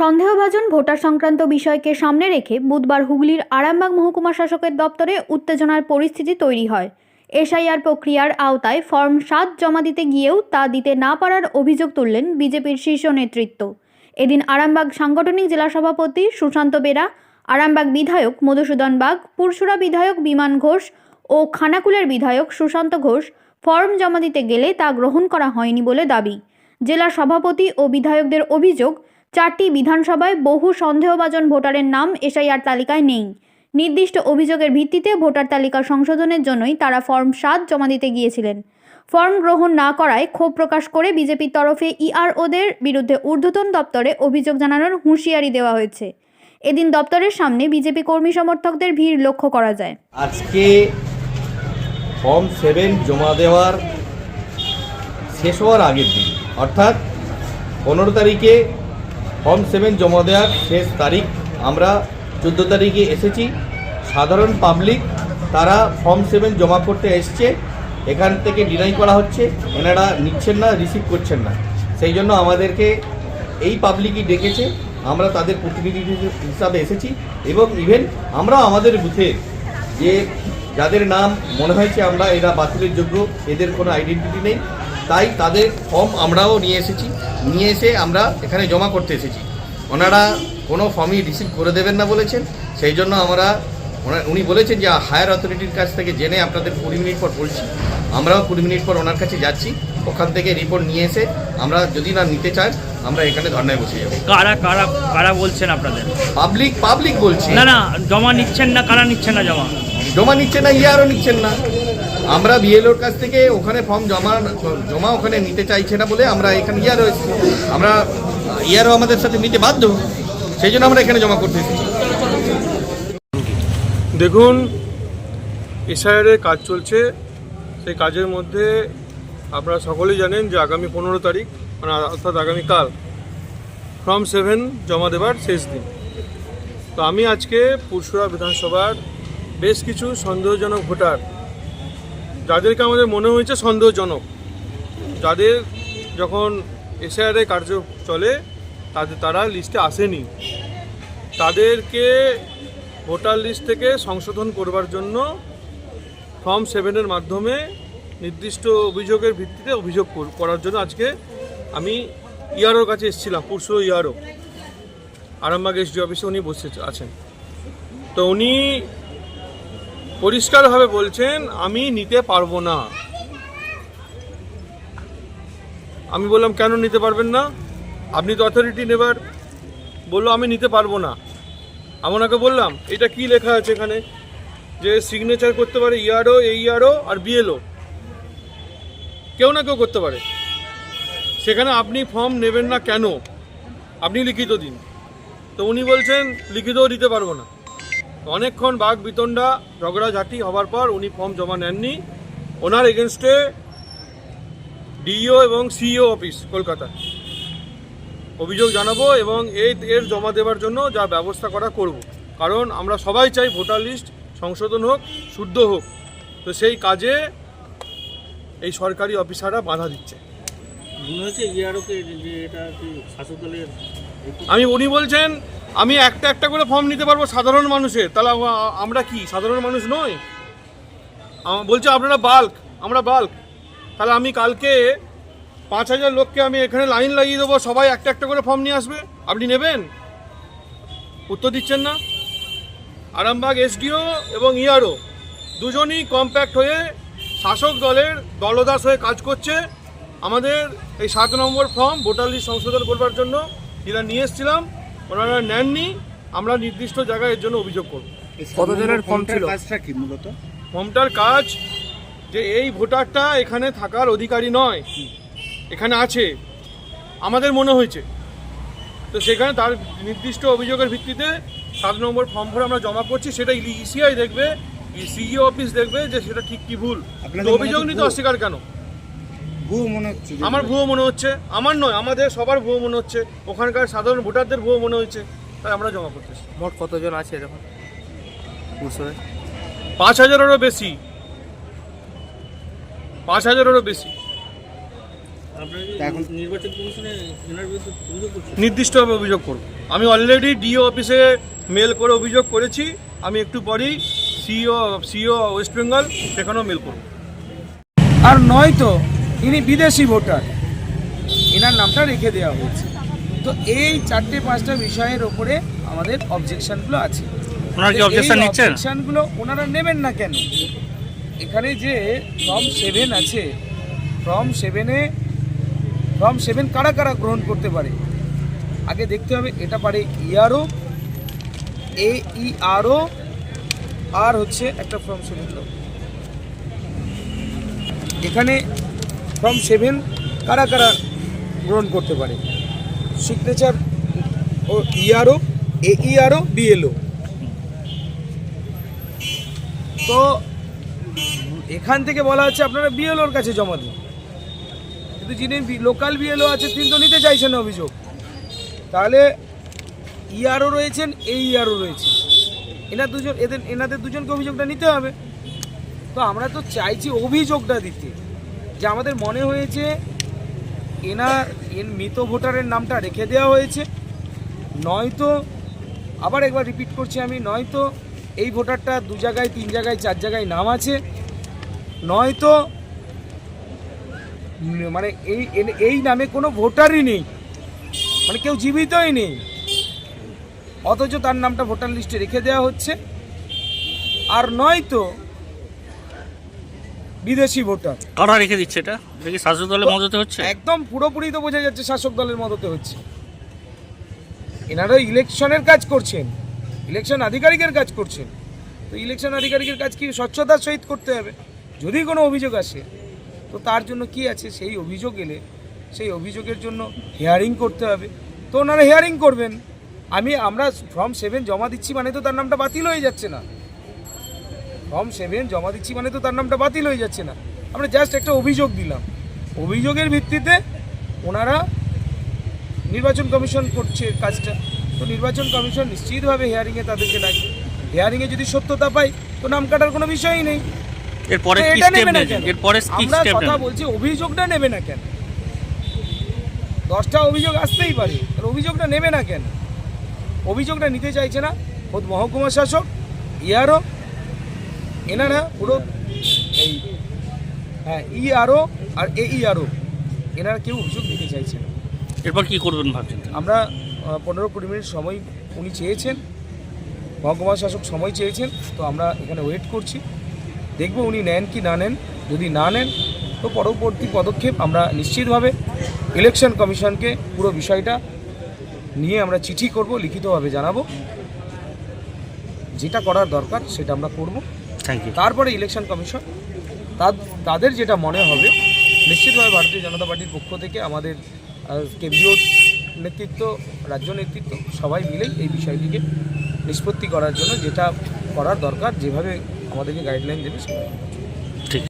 সন্দেহভাজন ভোটার সংক্রান্ত বিষয়কে সামনে রেখে বুধবার হুগলির আরামবাগ মহকুমা শাসকের দপ্তরে উত্তেজনার পরিস্থিতি তৈরি হয়। এসআইআর প্রক্রিয়ার আওতায় ফর্ম সাত জমা দিতে গিয়েও তা দিতে না পারার অভিযোগ তুললেন বিজেপির শীর্ষ নেতৃত্ব। এদিন আরামবাগ সাংগঠনিক জেলা সভাপতি সুশান্ত বেরা, আরামবাগ বিধায়ক মধুসূদন বাগ পুরসুরা বিধায়ক বিমান ঘোষ ও খানাকুলের বিধায়ক সুশান্ত ঘোষ ফর্ম জমা দিতে গেলে তা গ্রহণ করা হয়নি বলে দাবি। জেলা সভাপতি ও বিধায়কদের অভিযোগ চারটি বিধানসভায় বহু সন্দেহভাজন ভোটারের নাম এসআইআর তালিকায় নেই। নির্দিষ্ট অভিযোগের ভিত্তিতে ভোটার তালিকা সংশোধনের জন্যই তারা ফর্ম সাত জমা দিতে গিয়েছিলেন। ফর্ম গ্রহণ না করায় ক্ষোভ প্রকাশ করে বিজেপির তরফে ইআরওদের বিরুদ্ধে ঊর্ধ্বতন দপ্তরে অভিযোগ জানানোর হুঁশিয়ারি দেওয়া হয়েছে। এদিন দপ্তরের সামনে বিজেপি কর্মী সমর্থকদের ভিড় লক্ষ্য করা যায়। আজকে ফর্ম সেভেন জমা দেওয়ার শেষ হওয়ার আগের দিন, অর্থাৎ পনেরো তারিখে ফর্ম সেভেন জমা দেওয়ার শেষ তারিখ। আমরা চোদ্দ তারিখে এসেছি। সাধারণ পাবলিক, তারা ফর্ম সেভেন জমা করতে এসছে। এখান থেকে ডিনাই করা হচ্ছে। এনারা নিচ্ছেন না রিসিভ করছেন না। সেই জন্য আমাদেরকে এই পাবলিকই ডেকেছে। আমরা তাদের প্রতিনিধি হিসাবে এসেছি। এবং ইভেন আমরা আমাদের বুথে যে যাদের নাম মনে হয়েছে আমরা এরা বাতিলের যোগ্য, এদের কোনো আইডেন্টিটি নেই। তাই তাদের ফর্ম আমরাও নিয়ে এসেছি। নিয়ে এসে আমরা এখানে জমা করতে এসেছি। ওনারা কোনো ফর্মই রিসিভ করে দেবেন না বলেছেন। সেই জন্য আমরা উনি বলেছেন যে হায়ার অথরিটির কাছ থেকে জেনে আপনাদের কুড়ি মিনিট পর বলছি। আমরাও কুড়ি মিনিট পর ওনার কাছে যাচ্ছি। ওখান থেকে রিপোর্ট নিয়ে এসে আমরা যদি না নিতে চান আমরা এখানে ধর্নায় বসে যাব। কারা কারা কারা বলছেন আপনাদের? পাবলিক পাবলিক বলছি। না না জমা নিচ্ছেন না কারা নিচ্ছেন না জমা? জমা নিচ্ছেন না ইয়ারও নিচ্ছেন না। আমরা বিএলওর কাছ থেকে ওখানে ফর্ম জমা জমা ওখানে নিতে চাইছে না বলে আমরা এখানে ইয়ারও এসেছি আমরা ইয়ারও আমাদের সাথে নিতে বাধ্য। সেই জন্য আমরা এখানে জমা করতে এসেছি দেখুন এসআইআরের কাজ চলছে। সেই কাজের মধ্যে আপনারা সকলেই জানেন যে আগামী পনেরো তারিখ মানে অর্থাৎ আগামীকাল ফর্ম সেভেন জমা দেবার শেষ দিন। তো আমি আজকে পুরসুরা বিধানসভার বেশ কিছু সন্দেহজনক ভোটার যাদেরকে আমাদের মনে হয়েছে সন্দেহজনক, যাদের যখন এসআইআরের কার্য চলে, তাদের তারা লিস্টে আসেনি। তাদেরকে ভোটার লিস্ট থেকে সংশোধন করবার জন্য ফর্ম সেভেনের মাধ্যমে নির্দিষ্ট অভিযোগের ভিত্তিতে অভিযোগ কর- করার জন্য আজকে আমি ইয়ারোর কাছে এসেছিলাম পুরসুর ইয়ারো। আরামবাগ এসডি অফিসে উনি বসে আছেন। তো উনি পরিষ্কারভাবে বলছেন, আমি নিতে পারব না। আমি বললাম, কেন নিতে পারবেন না? আপনি তো অথরিটি নেবার। বলল, আমি নিতে পারব না। আমি ওনাকে বললাম, এটা কি লেখা আছে এখানে? যে সিগনেচার করতে পারে ইয়ারও এই ইয়ারও আর বিএলও কেউ না কেউ করতে পারে। সেখানে আপনি ফর্ম নেবেন না কেন? আপনি লিখিত দিন। তো উনি বলছেন, লিখিতও দিতে পারব না। অনেকক্ষণ বাঘ বিতণ্ডা ঝগড়াঝাটি হবার পর উনি ফর্ম জমা নেননি। ওনার এগেনস্টে ডিইও এবং সিইও অফিস কলকাতা। অভিযোগ জানাব এবং এই এর জমা দেওয়ার জন্য যা ব্যবস্থা করা করব। কারণ আমরা সবাই চাই ভোটার লিস্ট সংশোধন হোক শুদ্ধ হোক। তো সেই কাজে এই সরকারি অফিসাররা বাধা দিচ্ছে। মনে হচ্ছে ইয়ারোকে যে এটা কি শাসক দলের আমি উনি বলছেন আমি একটা একটা করে ফর্ম নিতে পারব সাধারণ মানুষের। তাহলে আমরা কি? সাধারণ মানুষ নই বলছে আপনারা বাল্ক আমরা বাল্ক তাহলে আমি কালকে পাঁচ হাজার লোককে আমি এখানে লাইন লাগিয়ে দেবো, সবাই একটা একটা করে ফর্ম নিয়ে আসবে। আপনি নেবেন? উত্তর দিচ্ছেন না? আরামবাগ এসডিও এবং ইআরও দুজনই কম্প্যাক্ট হয়ে শাসক দলের দলদাস হয়ে কাজ করছে। আমাদের এই সাত নম্বর ফর্ম ভোটার লিস্ট সংশোধন করবার জন্য। যেটা নিয়ে এসেছিলাম। ওনারা নেননি আমরা নির্দিষ্ট জায়গায় এর জন্য অভিযোগ করব। কতজনের ফর্ম ছিল? কাজটা কি মূলত? ফর্মটার কাজ যে এই ভোটারটা এখানে থাকার অধিকারী নয় এখানে আছে আমাদের মনে হয়েছে। তো সেখানে তার নির্দিষ্ট অভিযোগের ভিত্তিতে সাত নম্বর ফর্ম ভরে আমরা জমা করছি সেটা ইসিআই দেখবে সিইও অফিস দেখবে যে সেটা ঠিক কি ভুল। অভিযোগ নিতে অস্বীকার কেন? ভুয়ো মনে হচ্ছে আমার ভুয়ো মনে হচ্ছে। আমার নয় আমাদের সবার ভুয়ো মনে হচ্ছে। ওখানকার সাধারণ ভোটারদের ভুয়ো মনে হচ্ছে। তাই আমরা জমা করতেছি মোট কতজন আছে এরকম? পাঁচ হাজারেরও বেশি। পাঁচ হাজারেরও বেশি। তা নির্দিষ্টভাবে অভিযোগ করব। আমি অলরেডি ডিও অফিসে মেল করে অভিযোগ করেছি। আমি একটু পরেই সিও সিও ওয়েস্ট বেঙ্গল সেখানেও মেল করব। আর নয়তো ইনি বিদেশি ভোটার। এনার নামটা রেখে দেওয়া হয়েছে। তো এই চারটে পাঁচটা বিষয়ের ওপরে আমাদের অবজেকশনগুলো আছে। ওনারা কি অবজেকশন নিচ্ছেন? অবজেকশনগুলো ওনারা নেবেন না কেন? এখানে যে ফর্ম সেভেন আছে ফর্ম সেভেনে ফর্ম সেভেন কারা কারা গ্রহণ করতে পারে? আগে দেখতে হবে এটা পারে ইআরও এ ই আরও আর হচ্ছে একটা ফর্ম সেভেন এখানে ফর্ম সেভেন কারা কারা গ্রহণ করতে পারে? সিগনেচার ও ইআরও এ ইআরও বিএলও। তো এখান থেকে বলা হচ্ছে আপনারা বিএলওর কাছে জমা দিন। কিন্তু যিনি লোকাল বিএলও আছে, তিনি তো নিতে চাইছেন অভিযোগ। তাহলে ইআরও রয়েছেন এই ইআরও রয়েছেন। এনার দুজন, এদের, এনাদের দুজনকে অভিযোগটা নিতে হবে। তো আমরা তো চাইছি অভিযোগটা দিতে। যে আমাদের মনে হয়েছে এনার এর মৃত ভোটারের নামটা রেখে দেওয়া হয়েছে। নয়তো, আবার একবার রিপিট করছি আমি, নয়তো এই ভোটারটা দু জায়গায়, তিন জায়গায়, চার জায়গায় নাম আছে। নয়তো মানে এই এই নামে কোনো ভোটারই নেই। মানে কেউ জীবিতই নেই। অথচ তার নামটা ভোটার লিস্টে রেখে দেওয়া হচ্ছে। আর নয়তো বিদেশি ভোটার। কারা রেখে দিচ্ছে এটা? কি শাসক দলের মদতে হচ্ছে? একদম পুরোপুরি তো বোঝা যাচ্ছে শাসক দলের মদতে হচ্ছে। এনারা ইলেকশনের কাজ করছেন। ইলেকশন আধিকারিকের কাজ করছেন। তো ইলেকশন আধিকারিকের কাজ কি স্বচ্ছতার সহিত করতে হবে? যদি কোনো অভিযোগ আসে তো তার জন্য কি আছে? সেই অভিযোগ এলে সেই অভিযোগের জন্য হিয়ারিং করতে হবে। তো ওনারা হিয়ারিং করবেন। আমি আমরা ফর্ম সেভেন জমা দিচ্ছি মানে তো তার নামটা বাতিল হয়ে যাচ্ছে না। ফর্ম সেভেন জমা দিচ্ছি মানে তো তার নামটা বাতিল হয়ে যাচ্ছে না। আমরা জাস্ট একটা অভিযোগ দিলাম। অভিযোগের ভিত্তিতে ওনারা নির্বাচন কমিশন করছে কাজটা। তো নির্বাচন কমিশন নিশ্চিতভাবে হিয়ারিংয়ে তাদেরকে ডাকে হিয়ারিংয়ে যদি সত্যতা পাই তো নাম কাটার কোনো বিষয়ই নেই। এরপরে কি স্টেপ নেবেন? এরপরে কি কথা বলছি অভিযোগটা নেবে না কেন? দশটা অভিযোগ আসতেই পারে তাহলে অভিযোগটা নেবে না কেন? অভিযোগটা নিতে চাইছে না খোদ মহকুমা শাসক ইয়ারও এনারা পুরো এই হ্যাঁ ইআরও আর এ ইআরও এনারা কেউ অভিযোগ দিতে চাইছে না। এরপর কি করবেন ভাবছেন আমরা পনেরো কুড়ি মিনিট সময় উনি চেয়েছেন মহকুমা শাসক সময় চেয়েছেন তো আমরা এখানে ওয়েট করছি। দেখব উনি নেন কি না নেন। যদি না নেন তো পরবর্তী পদক্ষেপ আমরা নিশ্চিতভাবে ইলেকশন কমিশনকে পুরো বিষয়টা নিয়ে আমরা চিঠি করব লিখিতভাবে জানাব। যেটা করার দরকার সেটা আমরা করব। তারপরে ইলেকশন কমিশন তাদের যেটা মনে হবে নিশ্চিতভাবে ভারতীয় জনতা পার্টির পক্ষ থেকে আমাদের কেন্দ্রীয় নেতৃত্ব রাজ্য নেতৃত্ব সবাই মিলেই এই বিষয়টিকে নিষ্পত্তি করার জন্য যেটা করার দরকার যেভাবে আমাদেরকে গাইডলাইন দেবে সেভাবে। ঠিক।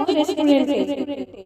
মৈত্র রেস্টুরেন্টে